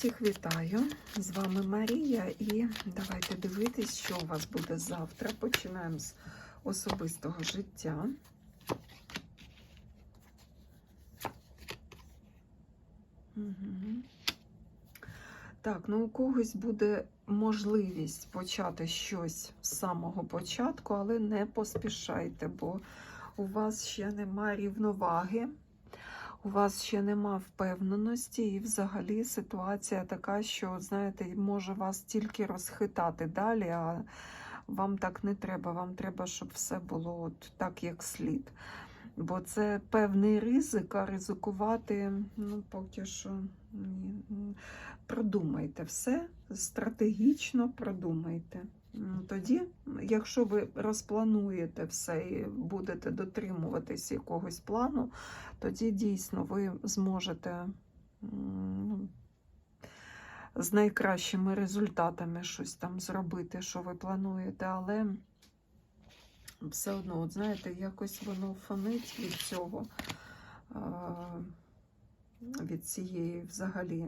Всіх вітаю! З вами Марія, і давайте дивитись, що у вас буде завтра. Починаємо з особистого життя. Угу. Так, ну у когось буде можливість почати щось з самого початку, але не поспішайте, бо у вас ще немає рівноваги у вас ще нема впевненості, і взагалі ситуація така, що, знаєте, може вас тільки розхитати далі, а вам так не треба. Вам треба, щоб все було от так, як слід. Бо це певний ризик, а ризикувати, ну, поки що ні. Продумайте все, стратегічно продумайте. Тоді, якщо ви розплануєте все і будете дотримуватись якогось плану, тоді дійсно ви зможете з найкращими результатами щось там зробити, що ви плануєте, але все одно, от знаєте, якось воно фонить від цього, від цієї взагалі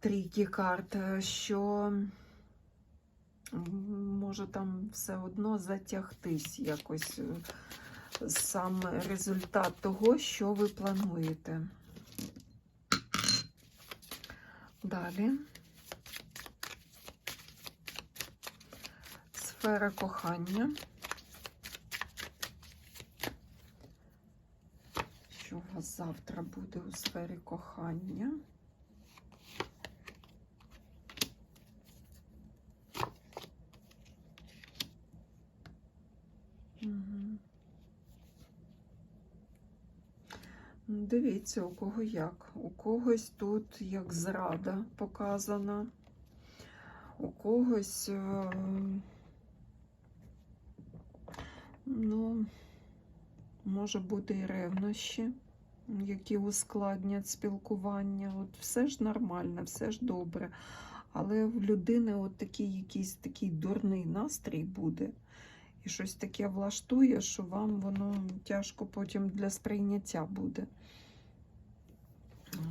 трійки карт, що може там все одно затягтись якось сам результат того, що ви плануєте. Далі. Сфера кохання. Що у вас завтра буде у сфері кохання? Дивіться, у кого як. У когось тут як зрада показана, у когось, е, ну, може бути і ревнощі, які ускладнять спілкування. От Все ж нормально, все ж добре. Але в людини от такий якийсь такий дурний настрій буде. І щось таке влаштує, що вам воно тяжко потім для сприйняття буде.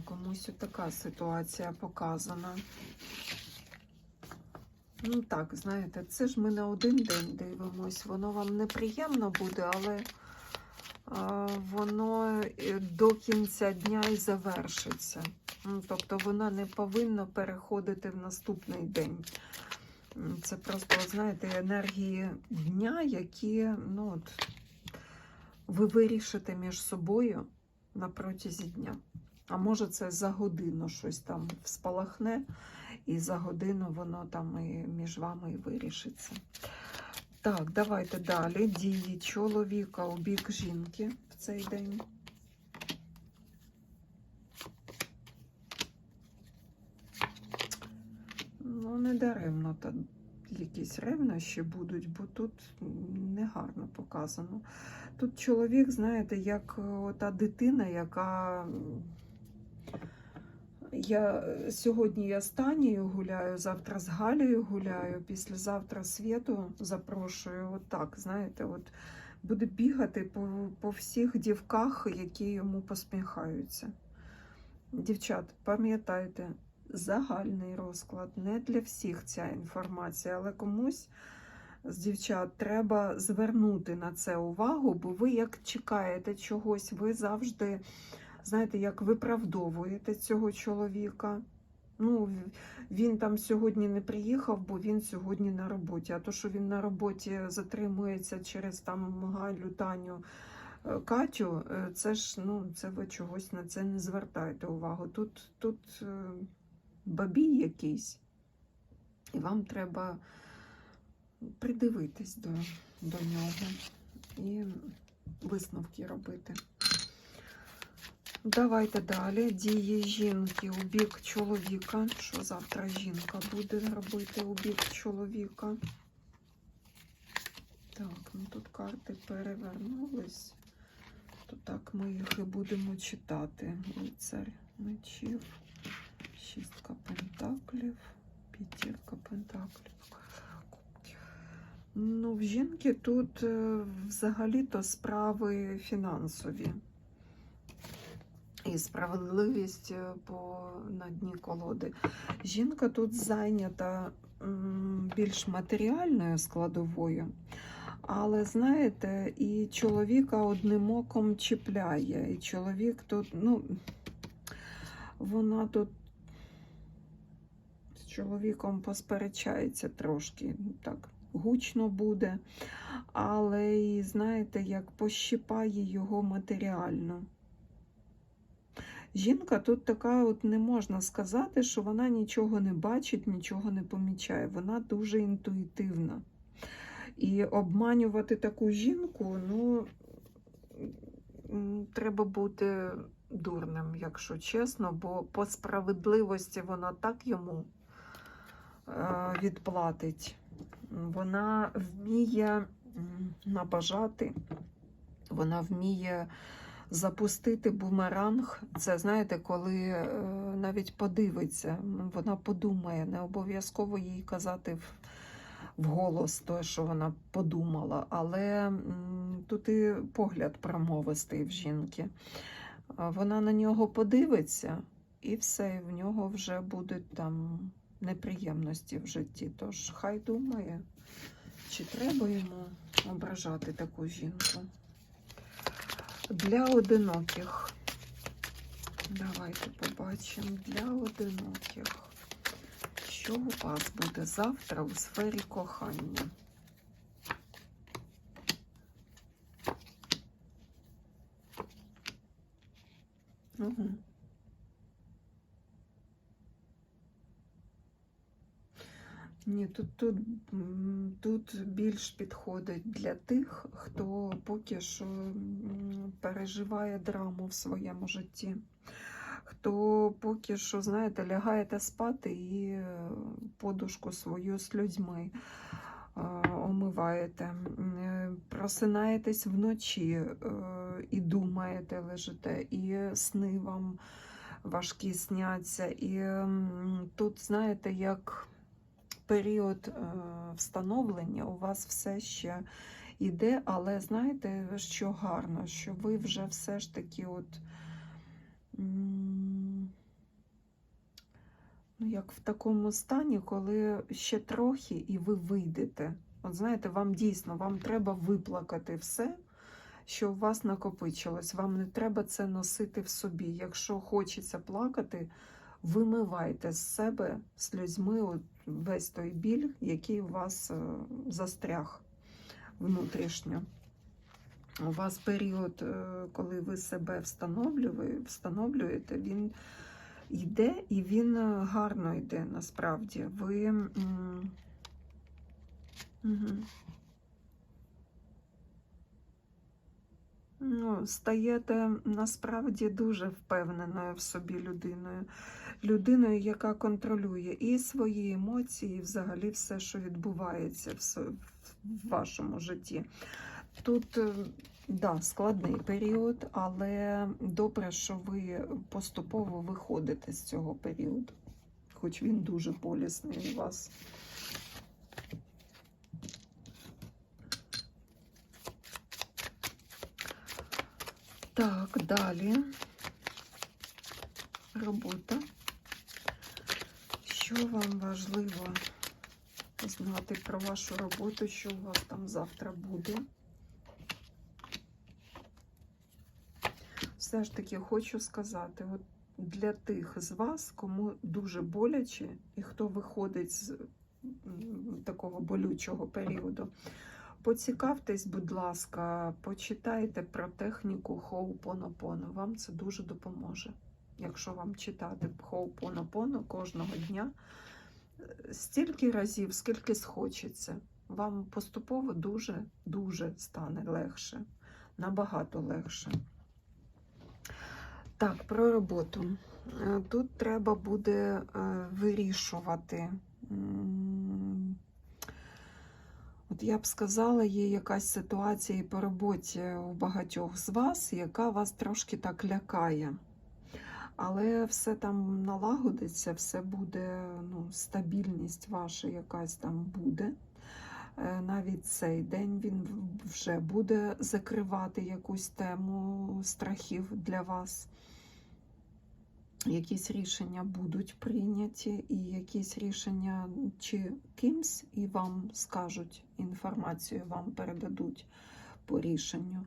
Комусь така ситуація показана. Ну так, знаєте, це ж ми на один день дивимось. Воно вам неприємно буде, але а, воно до кінця дня і завершиться. Ну, Тобто воно не повинно переходити в наступний день. Це просто, знаєте, енергії дня, які ну, от, ви вирішите між собою на протязі дня. А може, це за годину щось там спалахне, і за годину воно там і між вами і вирішиться. Так, давайте далі. Дії чоловіка у бік жінки в цей день. Ну, не даремно та якісь ревнощі будуть, бо тут негарно показано. Тут чоловік, знаєте, як та дитина, яка я Сьогодні я з Танією гуляю, завтра з Галею гуляю, післязавтра світу запрошую. От так, знаєте, от буде бігати по, по всіх дівках, які йому посміхаються. Дівчат, пам'ятайте, загальний розклад, не для всіх ця інформація, але комусь з дівчат треба звернути на це увагу, бо ви як чекаєте чогось, ви завжди знаєте, як виправдовуєте цього чоловіка. Ну, Він там сьогодні не приїхав, бо він сьогодні на роботі. А то, що він на роботі затримується через там Галю, Таню, е, Катю, е, це ж ну, це ви чогось на це не звертаєте увагу. Тут тут е, бабій якийсь, і вам треба придивитись до, до нього і висновки робити. Давайте далі. Дії жінки у бік чоловіка. Що завтра жінка буде робити у бік чоловіка? Так, ну тут карти перевернулись. То так ми їх і будемо читати. Лицар мечів, шістка пентаклів, п'ятірка пентаклів. Ну, в жінки тут е, взагалі-то справи фінансові і справедливість е, по на дні колоди. Жінка тут зайнята більш матеріальною складовою, але знаєте, і чоловіка одним оком чіпляє. І чоловік тут, ну, вона тут чоловіком посперечається трошки, так, гучно буде, але і знаєте, як пощипає його матеріально. Жінка тут така, от не можна сказати, що вона нічого не бачить, нічого не помічає. Вона дуже інтуїтивна. І обманювати таку жінку, ну, треба бути дурним, якщо чесно, бо по справедливості вона так йому відплатить. Вона вміє набажати, вона вміє запустити бумеранг. Це знаєте, коли е, навіть подивиться, вона подумає, не обов'язково їй казати вголос те, що вона подумала, але тут і погляд промовистий в жінки. Вона на нього подивиться, і все, і в нього вже будуть там неприємності в житті. Тож хай думає, чи треба йому ображати таку жінку. Для одиноких. Давайте побачимо для одиноких. Що у вас буде завтра у сфері кохання? Угу. Ні, тут, тут, тут більш підходить для тих, хто поки що переживає драму в своєму житті. Хто поки що, знаєте, лягаєте спати і е, подушку свою з людьми е, омиваєте, е, просинаєтесь вночі і думаєте, лежите, і сни вам важкі сняться. І тут, знаєте, як період е, встановлення у вас все ще йде, але знаєте, що гарно, що ви вже все ж таки от. Ну, як в такому стані, коли ще трохи і ви вийдете. От знаєте, вам дійсно вам треба виплакати все, що у вас накопичилось. Вам не треба це носити в собі. Якщо хочеться плакати, вимивайте з себе сльозьми весь той біль, який у вас е, застряг внутрішньо. У вас період, е, коли ви себе встановлюєте, він йде і він е, гарно йде насправді. Ви м, ну, стаєте насправді дуже впевненою в собі людиною. Людиною, яка контролює і свої емоції, і взагалі все, що відбувається в вашому житті. Тут е, да, складний період, але добре, що ви поступово виходите з цього періоду, хоч він дуже болісний у вас. Так, далі. Робота. Що вам важливо знати про вашу роботу, що у вас там завтра буде? Все ж таки хочу сказати, от для тих з вас, кому дуже боляче і хто виходить з такого болючого періоду, поцікавтесь, будь ласка, почитайте про техніку Хоупонопоно. Вам це дуже допоможе. Якщо вам читати Хоупонопоно кожного дня, стільки разів, скільки схочеться, вам поступово дуже-дуже стане легше, набагато легше. Так, про роботу. Е, Тут треба буде е, вирішувати. От я б сказала, є якась ситуація і по роботі у багатьох з вас, яка вас трошки так лякає. Але все там налагодиться, все буде, ну, стабільність ваша якась там буде. Е, Навіть цей день він вже буде закривати якусь тему страхів для вас. Якісь рішення будуть прийняті, і якісь рішення чи кимсь і вам скажуть інформацію, вам передадуть по рішенню.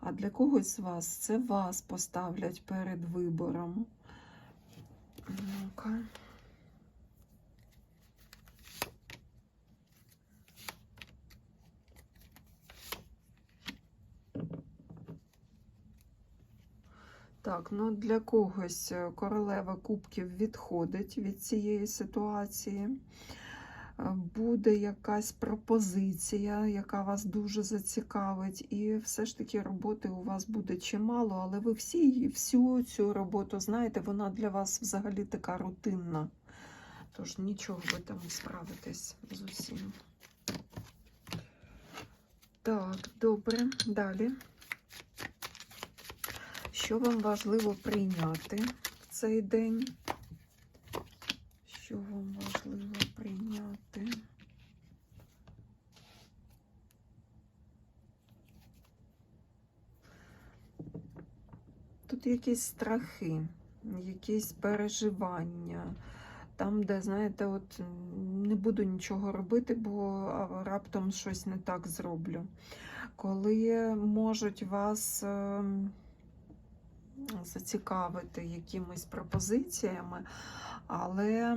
А для когось з вас це вас поставлять перед вибором. Ну-ка. Так, ну для когось е, королева кубків відходить від цієї ситуації. Е, Буде якась пропозиція, яка вас дуже зацікавить, і все ж таки роботи у вас буде чимало, але ви всі, всю цю роботу знаєте, вона для вас взагалі така рутинна. Тож нічого ви там справитесь з усім. Так, добре, далі. Що вам важливо прийняти в цей день? Що вам важливо прийняти? Тут якісь страхи, якісь переживання. Там, де, знаєте, от не буду нічого робити, бо раптом щось не так зроблю. Коли можуть вас ем, зацікавити якимись пропозиціями, але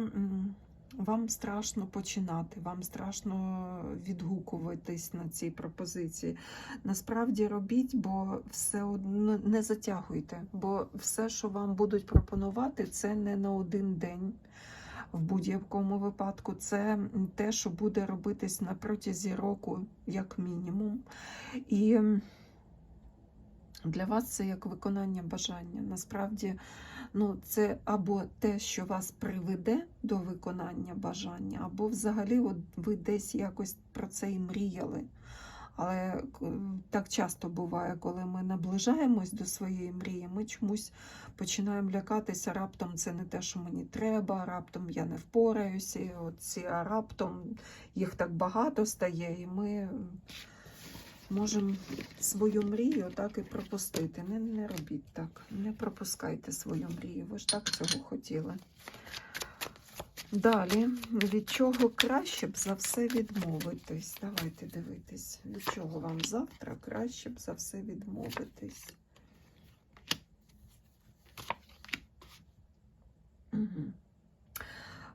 вам страшно починати, вам страшно відгукуватись на ці пропозиції. Насправді робіть, бо все одно не затягуйте, бо все, що вам будуть пропонувати, це не на один день. В будь-якому випадку це те, що буде робитись на протязі року, як мінімум. І для вас це як виконання бажання. Насправді, ну, це або те, що вас приведе до виконання бажання, або взагалі от ви десь якось про це і мріяли. Але так часто буває, коли ми наближаємось до своєї мрії, ми чомусь починаємо лякатися, раптом це не те, що мені треба, раптом я не впораюся, а раптом їх так багато стає, і ми можемо свою мрію так і пропустити. Не, не робіть так, не пропускайте свою мрію. Ви ж так цього хотіли. Далі, від чого краще б за все відмовитись? Давайте дивитись, від чого вам завтра краще б за все відмовитись. Угу.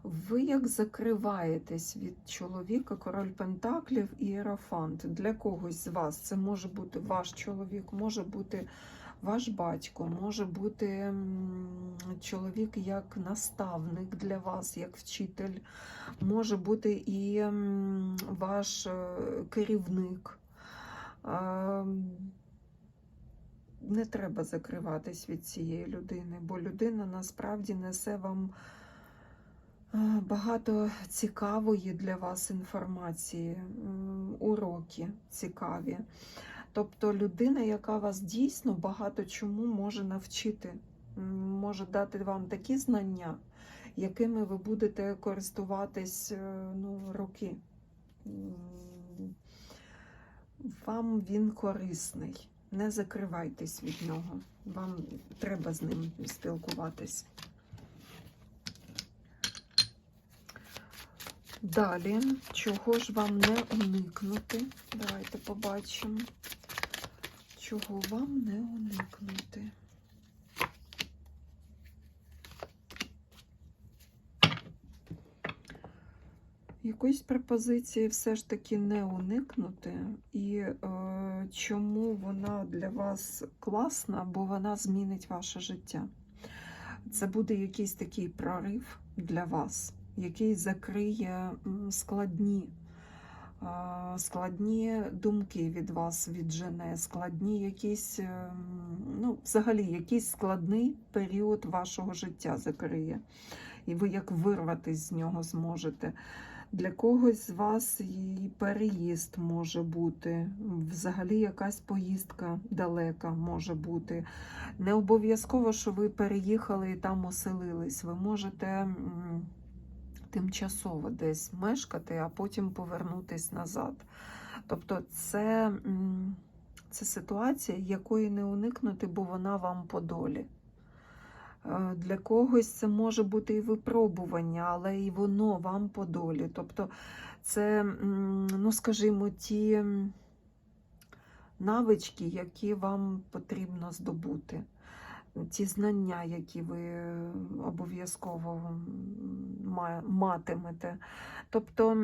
Ви як закриваєтесь від чоловіка, король Пентаклів і Єрофант. Для когось з вас це може бути ваш чоловік, може бути ваш батько, може бути чоловік як наставник для вас, як вчитель, може бути і ваш е, керівник. Не треба закриватись від цієї людини, бо людина насправді несе вам багато цікавої для вас інформації, уроки цікаві. Тобто людина, яка вас дійсно багато чому може навчити, може дати вам такі знання, якими ви будете користуватись е, ну, роки. Вам він корисний. Не закривайтесь від нього. Вам треба з ним спілкуватись. Далі, чого ж вам не уникнути? Давайте побачимо, чого вам не уникнути. Якоїсь пропозиції все ж таки не уникнути, і е, чому вона для вас класна, бо вона змінить ваше життя. Це буде якийсь такий прорив для вас, який закриє складні, складні думки від вас віджене, складні якісь, е, ну, взагалі, якийсь складний період вашого життя закриє. І ви як вирватися з нього зможете. Для когось з вас і переїзд може бути, взагалі якась поїздка далека може бути. Не обов'язково, що ви переїхали і там оселились. Ви можете тимчасово десь мешкати, а потім повернутись назад. Тобто це, це ситуація, якої не уникнути, бо вона вам по долі. Е, Для когось це може бути і випробування, але і воно вам по долі. Тобто це, ну скажімо, ті навички, які вам потрібно здобути, ті знання, які ви е, обов'язково матимете. Тобто,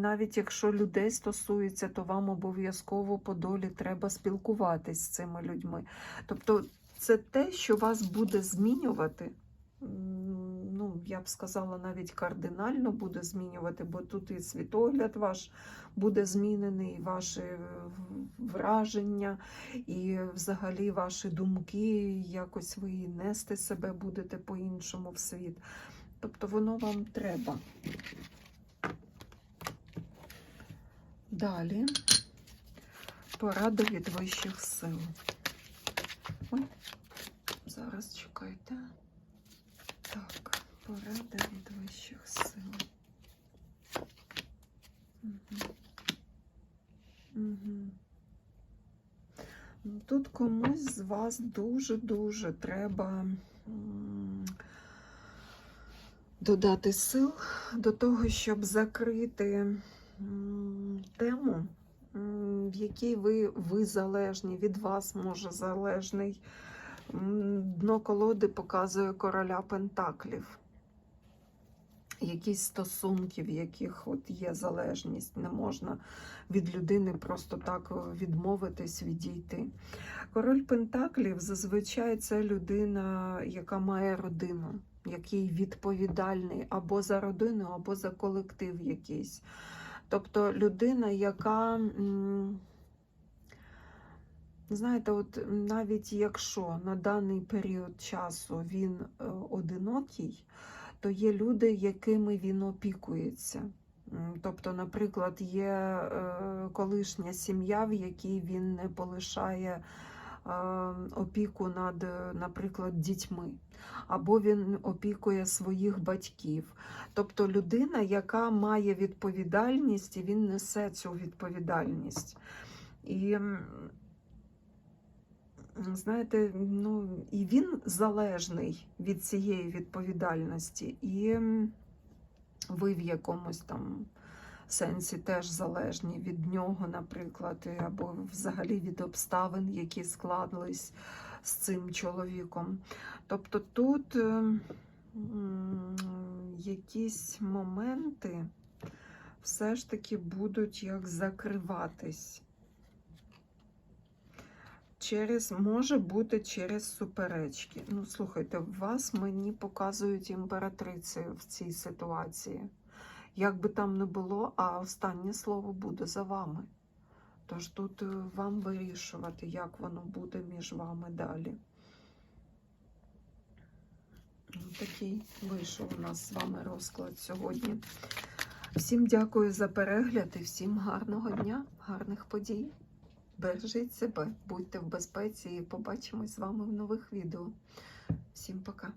навіть якщо людей стосується, то вам обов'язково по долі треба спілкуватись з цими людьми. Тобто, це те, що вас буде змінювати. Ну, я б сказала, навіть кардинально буде змінювати, бо тут і світогляд ваш буде змінений, і ваші е, враження, і взагалі ваші думки, якось ви нести себе будете по-іншому в світ. Тобто воно вам треба. Далі порада від вищих сил. Ой, зараз чекайте. Так, порада від вищих сил. Угу. Угу. Тут комусь з вас дуже-дуже треба додати сил до того, щоб закрити тему, в якій ви, ви залежні, від вас може залежний. Дно колоди показує короля Пентаклів. Якісь стосунки, в яких от є залежність, не можна від людини просто так відмовитись, відійти. Король Пентаклів зазвичай це людина, яка має родину, який відповідальний або за родину, або за колектив якийсь. Тобто людина, яка, знаєте, от навіть якщо на даний період часу він е, одинокий, то є люди, якими він опікується. Тобто, наприклад, є е, колишня сім'я, в якій він не полишає е, опіку над, наприклад, дітьми, або він опікує своїх батьків. Тобто людина, яка має відповідальність, і він несе цю відповідальність. І знаєте, ну, і він залежний від цієї відповідальності, і ви в якомусь там сенсі теж залежні від нього, наприклад, або взагалі від обставин, які складались з цим чоловіком. Тобто тут е, м, якісь моменти все ж таки будуть як закриватись. Через, може бути через суперечки. Ну, слухайте, вас мені показують імператрицею в цій ситуації. Як би там не було, а останнє слово буде за вами. Тож тут е, вам вирішувати, як воно буде між вами далі. Ну, Такий вийшов у нас з вами розклад сьогодні. Всім дякую за перегляд і всім гарного дня, гарних подій. Бережіть себе, будьте в безпеці і побачимось з вами в нових відео. Всім пока!